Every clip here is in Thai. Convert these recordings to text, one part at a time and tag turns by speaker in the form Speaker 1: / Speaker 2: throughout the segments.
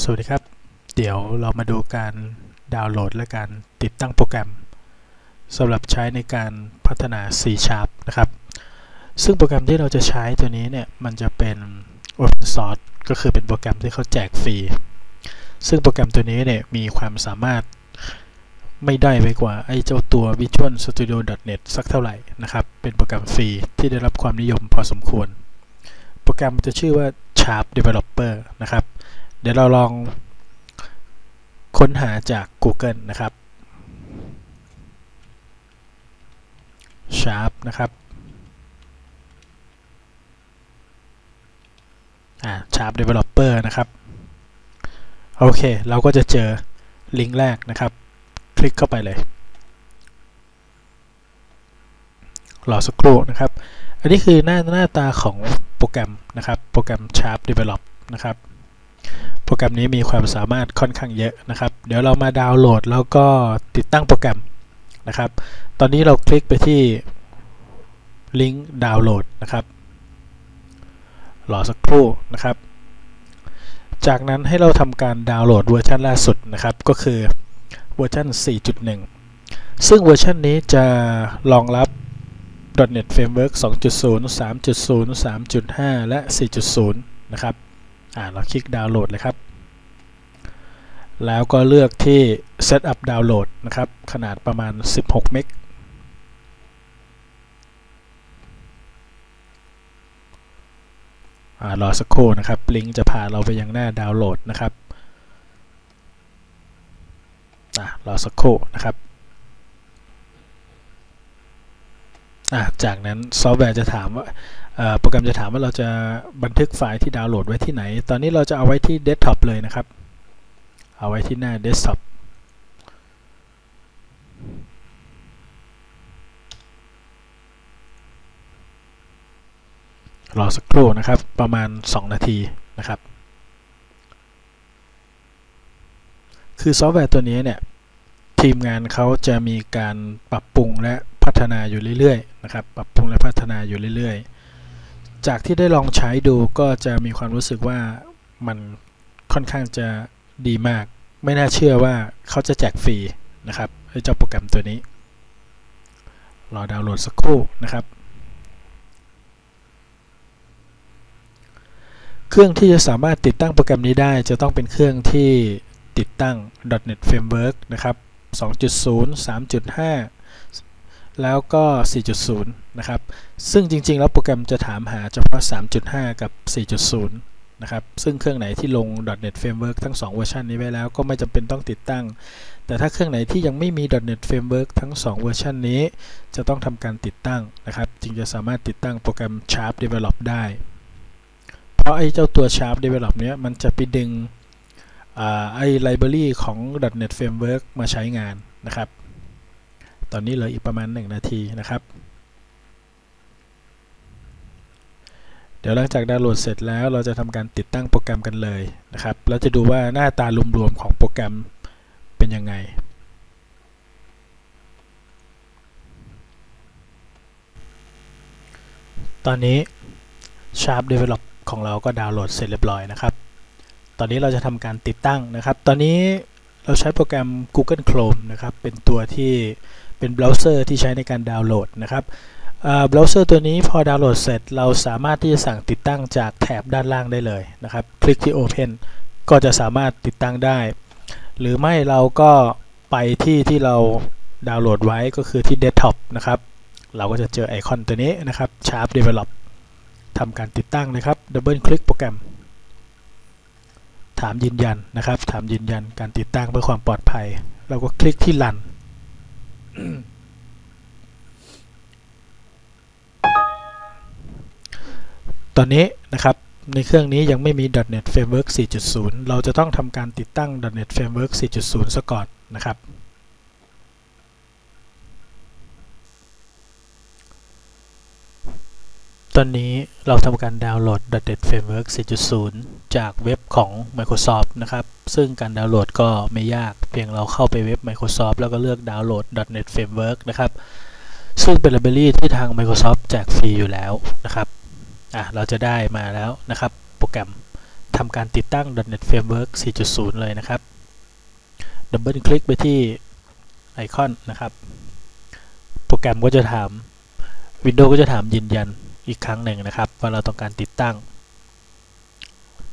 Speaker 1: สวัสดีครับ เดี๋ยวเรามาดูการดาวน์โหลดและการติดตั้งโปรแกรมสำหรับใช้ในการพัฒนา C Sharp นะครับ ซึ่งโปรแกรมที่เราจะใช้ตัวนี้เนี่ย มันจะเป็น Open Source ก็คือเป็นโปรแกรมที่เขาแจกฟรี ซึ่งโปรแกรมตัวนี้เนี่ย มีความสามารถไม่ได้ไปกว่า ไอ้เจ้าตัว Visual Studio .NET สักเท่าไหร่นะครับ เป็นโปรแกรมฟรีที่ได้รับความนิยมพอสมควร โปรแกรมจะชื่อว่า Sharp Developer นะครับ เดี๋ยวเราลองค้นหาจาก Google นะครับ Sharp นะครับอ่า Sharp Developer นะครับ โอเค เราก็จะเจอลิงก์แรกนะครับ คลิกเข้าไปเลยรอสักครู่นะครับ อันนี้คือหน้าหน้าตาของโปรแกรมนะครับ โปรแกรม Sharp Develop นะครับ รแกรมนี้มีความสามารถค่อนข้างเยอะนะครับ เดี๋ยวเรามาดาวน์โหลดแล้วก็ติดตั้งโปรแกรมนะครับ ตอนนี้เราคลิกไปที่ลิงก์ดาวน์โหลดนะครับรอสักครู่นะครับ จากนั้นให้เราทำการดาวน์โหลดเวอร์ชันล่าสุดนะครับ ก็คือเวอร์ชัน4.1 ซึ่งเวอร์ชันนี้จะรองรับ .NET Framework 2.0 3.0 3.5 และ 4.0 นะครับ อ่าเราคลิกดาวน์โหลดเลยครับ แล้วก็เลือกที่ Setup Download นะครับ ขนาดประมาณ 16 เมกอ่ารอสักครู่นะครับ ลิงก์จะพาเราไปยังหน้าดาวน์โหลดนะครับอ่ารอสักครู่นะครับอ่า จากนั้นซอฟต์แวร์จะถามว่าโปรแกรมจะถามว่าเราจะบันทึกไฟล์ที่ดาวน์โหลดไว้ที่ไหน ตอนนี้เราจะเอาไว้ที่เดสก์ท็อปเลยนะครับ เอาไว้ที่หน้าเดสก์ท็อปรอสักครู่นะครับ ประมาณ 2 นาทีนะครับ คือซอฟต์แวร์ตัวนี้เนี่ย ทีมงานเขาจะมีการปรับปรุงและ พัฒนาอยู่เรื่อยๆนะครับปรับปรุงและพัฒนาอยู่เรื่อยๆ จากที่ได้ลองใช้ดูก็จะมีความรู้สึกว่ามันค่อนข้างจะดีมาก ไม่น่าเชื่อว่าเขาจะแจกฟรีนะครับไอ้เจ้าโปรแกรมตัวนี้ รอดาวน์โหลดสักครู่นะครับ เครื่องที่จะสามารถติดตั้งโปรแกรมนี้ได้จะต้องเป็นเครื่องที่ติดตั้ง .NET Framework นะครับ 2.0 3.5 แล้วก็ 4.0 นะครับ ซึ่งจริง ๆ แล้วโปรแกรมจะถามหาเฉพาะ 3.5 กับ 4.0 นะครับ ซึ่งเครื่องไหนที่ลง .NET Framework ทั้ง 2 เวอร์ชันนี้ไว้แล้วก็ไม่จำเป็นต้องติดตั้ง แต่ถ้าเครื่องไหนที่ยังไม่มี .NET Framework ทั้ง 2 เวอร์ชันนี้ จะต้องทำการติดตั้งนะครับ จึงจะสามารถติดตั้งโปรแกรม Sharp Develop ได้ เพราะไอ้เจ้าตัว Sharp Develop เนี้ยมันจะไปดึงไอ้ library ของ .NET Framework มาใช้งานนะครับ ตอนนี้เหลืออีกประมาณ 1 นาทีนะครับ เดี๋ยวหลังจากดาวน์โหลดเสร็จแล้วเราจะทำการติดตั้งโปรแกรมกันเลยนะครับ เราจะดูว่าหน้าตารวมๆของโปรแกรมเป็นยังไงตอนนี้ Sharp Develop ของเราก็ดาวน์โหลดเสร็จเรียบร้อยนะครับ ตอนนี้เราจะทำการติดตั้งนะครับ ตอนนี้เราใช้โปรแกรม Google Chrome นะครับ เป็นตัวที่ เป็นเบราว์เซอร์ที่ใช้ในการดาวน์โหลดนะครับเบราว์เซอร์ตัวนี้พอดาวน์โหลดเสร็จเราสามารถที่จะสั่งติดตั้งจากแถบด้านล่างได้เลยนะครับคลิกที่ Open ก็จะสามารถติดตั้งได้ หรือไม่เราก็ไปที่ที่เราดาวน์โหลดไว้ก็คือที่ Desktop นะครับ เราก็จะเจอไอคอนตัวนี้นะครับ Sharp Develop ทำการติดตั้งนะครับดับเบิลคลิกโปรแกรม ถามยืนยันนะครับ ถามยืนยันการติดตั้งเพื่อความปลอดภัย เราก็คลิกที่ Run ตอนนี้นะครับในเครื่องนี้ยังไม่มี .NET Framework 4.0 เราจะต้องทำการติดตั้ง .NET Framework 4.0 ซะก่อนนะครับ ตอนนี้เราทำการดาวน์โหลด .NET Framework 4.0 จากเว็บของ Microsoft นะครับ ซึ่งการดาวน์โหลดก็ไม่ยาก เพียงเราเข้าไปเว็บ Microsoft แล้วก็เลือกดาวน์โหลด .NET Framework นะครับ ซึ่งเป็นไลบรารีที่ทาง Microsoft แจกฟรีอยู่แล้วนะครับ อะ เราจะได้มาแล้วนะครับ โปรแกรมทำการติดตั้ง .NET Framework 4.0 เลยนะครับ ดับเบิลคลิกไปที่ไอคอนนะครับ โปรแกรมก็จะถาม Windows ก็จะถามยืนยัน อีกครั้งหนึ่งนะครับ ว่าเราต้องการติดตั้ง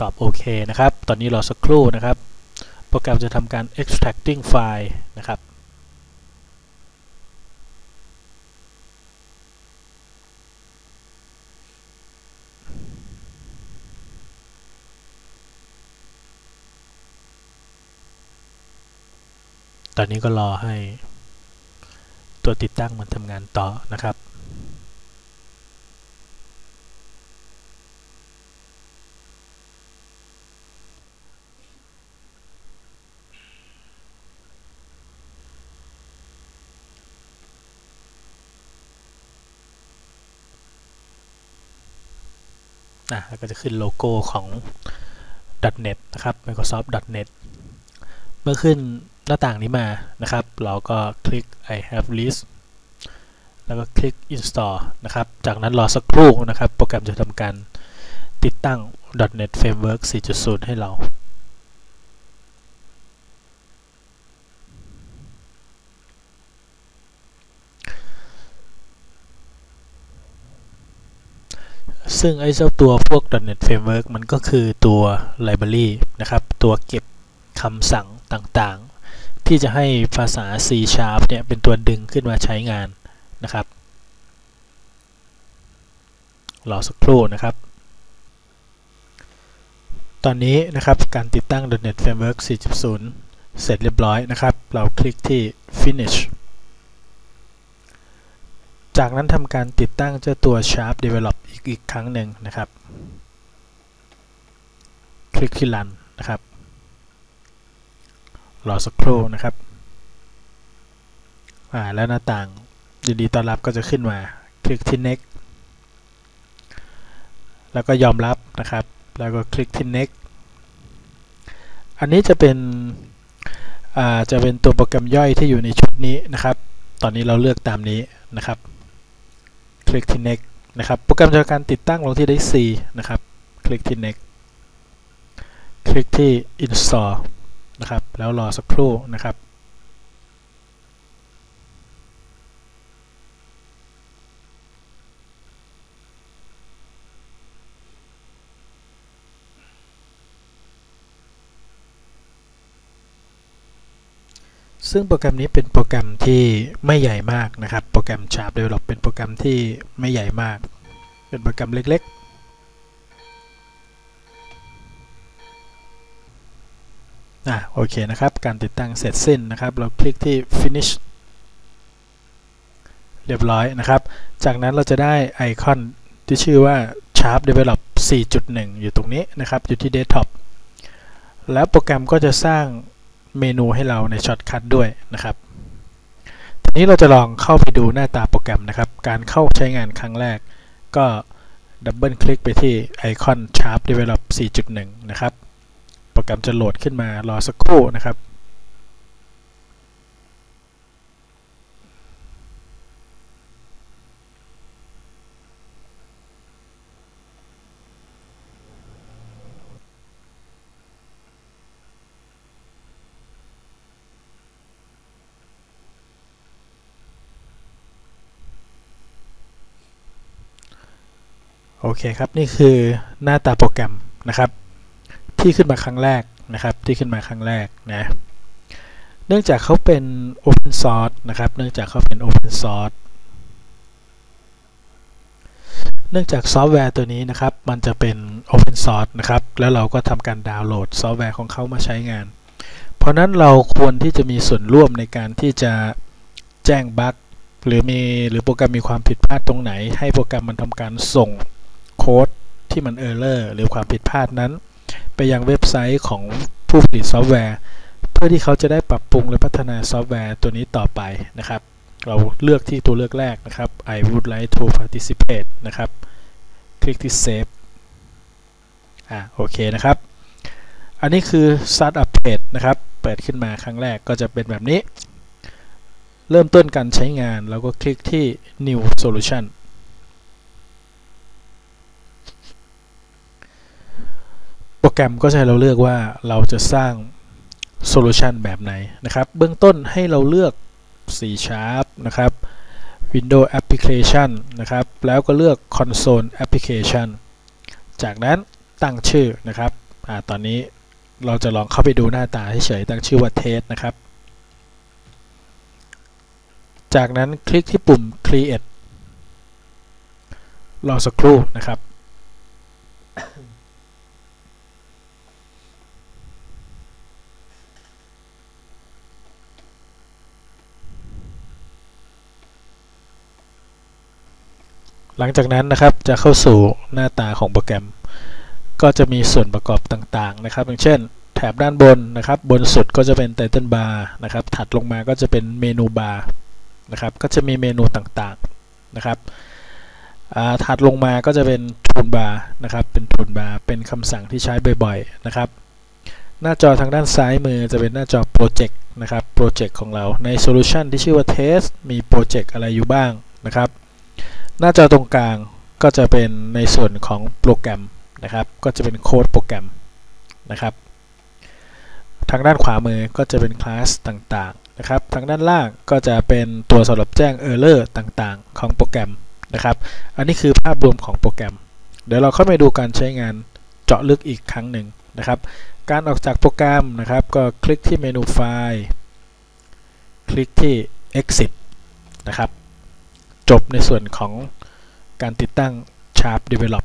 Speaker 1: ตอบโอเคนะครับ ตอนนี้รอสักครู่นะครับ โปรแกรมจะทำการ extracting file นะครับตอนนี้ก็รอให้ตัวติดตั้งมันทำงานต่อนะครับ นะแล้วก็จะขึ้นโลโก้ของ .NET นะครับ Microsoft .NET เมื่อขึ้นหน้าต่างนี้มานะครับ เราก็คลิก I have list แล้วก็คลิก install นะครับ จากนั้นรอสักครู่นะครับ โปรแกรมจะทำการติดตั้ง .NET Framework 4.0 ให้เรา ซึ่งไอ้เจ้าตัวพวก .NET Framework มันก็คือตัว library นะครับ ตัวเก็บคำสั่งต่างๆ ที่จะให้ภาษา C Sharp เนี่ย เป็นตัวดึงขึ้นมาใช้งานนะครับ รอสักครู่นะครับ ตอนนี้นะครับการติดตั้ง .NET Framework 4.0 เสร็จเรียบร้อยนะครับ เราคลิกที่ finish จากนั้นทำการติดตั้งเจ้าตัว Sharp Develop อีกอีกครั้งหนึ่งนะครับ คลิกที่ Run นะครับ รอสักครู่นะครับ อ่า แล้วหน้าต่างยินดีต้อนรับก็จะขึ้นมา คลิกที่ next แล้วก็ยอมรับนะครับ แล้วก็คลิกที่ next อันนี้จะเป็น อ่า จะเป็นตัวโปรแกรมย่อยที่อยู่ในชุดนี้นะครับ ตอนนี้เราเลือกตามนี้นะครับ คลิกที่ next นะครับ โปรแกรมจะการติดตั้งลงที่ได้ C นะครับ คลิกที่ next คลิกที่ install นะครับ แล้วรอสักครู่นะครับ ซึ่งโปรแกรมนี้เป็นโปรแกรมที่ไม่ใหญ่มากนะครับ ปรแกรม Sharp Develop เป็นโปรแกรมที่ไม่ใหญ่มาก เป็นโปรแกรมเล็กๆ อะโอเคนะครับ การติดตั้งเสร็จสิ้นนะครับ เราคลิกที่ finish เรียบร้อยนะครับ จากนั้นเราจะได้ไอคอนที่ชื่อว่า Sharp Develop 4.1 อยู่ตรงนี้นะครับ อยู่ที่ desktop แล้วโปรแกรมก็จะสร้างเมนูให้เราในช็อตคัทด้วยนะครับ นี้เราจะลองเข้าไปดูหน้าตาโปรแกรมนะครับ การเข้าใช้งานครั้งแรก ก็ดับเบิลคลิกไปที่ไอคอน Sharp Develop 4.1 นะครับ โปรแกรมจะโหลดขึ้นมารอสักครู่นะครับ โอเคครับ นี่คือหน้าตาโปรแกรมนะครับ ที่ขึ้นมาครั้งแรกนะครับ ที่ขึ้นมาครั้งแรกนะเนื่องจากเขาเป็น Open Source นะครับ เนื่องจากเขาเป็น Open Source เนื่องจากซอฟต์แวร์ตัวนี้นะครับ มันจะเป็น Open Source นะครับ แล้วเราก็ทำการดาวน์โหลดซอฟต์แวร์ของเขามาใช้งาน เพราะนั้นเราควรที่จะมีส่วนร่วมในการที่จะแจ้งบั๊กหรือมีหรือโปรแกรมมีความผิดพลาดตรงไหน ให้โปรแกรมมันทำการส่ง ค้ดที่มันเออร์เลอร์หรือความผิดพลาดนั้น ไปยังเว็บไซต์ของผู้ผลิตซอฟต์แวร์ เพื่อที่เขาจะได้ปรับปรุงและพัฒนาซอฟต์แวร์ตัวนี้ต่อไปนะครับ เราเลือกที่ตัวเลือกแรกนะครับ I would like to participate นะครับ คลิกที่ save อ่าโอเคนะครับ อันนี้คือ startup page นะครับ เปิดขึ้นมาครั้งแรกก็จะเป็นแบบนี้ เริ่มต้นการใช้งานเราก็คลิกที่ new solution โปรแกรมก็จะให้เราเลือกว่าเราจะสร้างโซลูชันแบบไหนนะครับ เบื้องต้นให้เราเลือก C Sharp นะครับ Windows Application นะครับ แล้วก็เลือก Console Application จากนั้นตั้งชื่อนะครับอตอนนี้เราจะลองเข้าไปดูหน้าตาเฉยๆตั้งชื่อว่า Test นะครับ จากนั้นคลิกที่ปุ่ม Create รอสักครู่นะครับ หลังจากนั้นนะครับจะเข้าสู่หน้าตาของโปรแกรม ก็จะมีส่วนประกอบต่างๆนะครับ อย่างเช่น แถบด้านบนนะครับ บนสุดก็จะเป็น Title Bar นะครับ ถัดลงมาก็จะเป็นเมนูบาร์นะครับ ก็จะมีเมนูต่างๆนะครับถัดลงมาก็จะเป็น Toolbar นะครับ เป็น Toolbar เป็นคำสั่งที่ใช้บ่อยๆนะครับ หน้าจอทางด้านซ้ายมือจะเป็นหน้าจอ Project นะครับ Project ของเราใน Solution ที่ชื่อว่า Test มีโปรเจกต์อะไรอยู่บ้างนะครับ หน้าจอตรงกลางก็จะเป็นในส่วนของโปรแกรมนะครับ ก็จะเป็นโค้ดโปรแกรมนะครับ ทางด้านขวามือก็จะเป็นคลาสต่างๆนะครับ ทางด้านล่างก็จะเป็นตัวสำหรับแจ้ง Error ต่างๆ ของโปรแกรมนะครับ อันนี้คือภาพรวมของโปรแกรม เดี๋ยวเราเข้าไปดูการใช้งานเจาะลึกอีกครั้งหนึ่งนะครับ การออกจากโปรแกรมนะครับ ก็คลิกที่เมนูไฟล์ คลิกที่ exit นะครับ จบในส่วนของการติดตั้ง Sharp Develop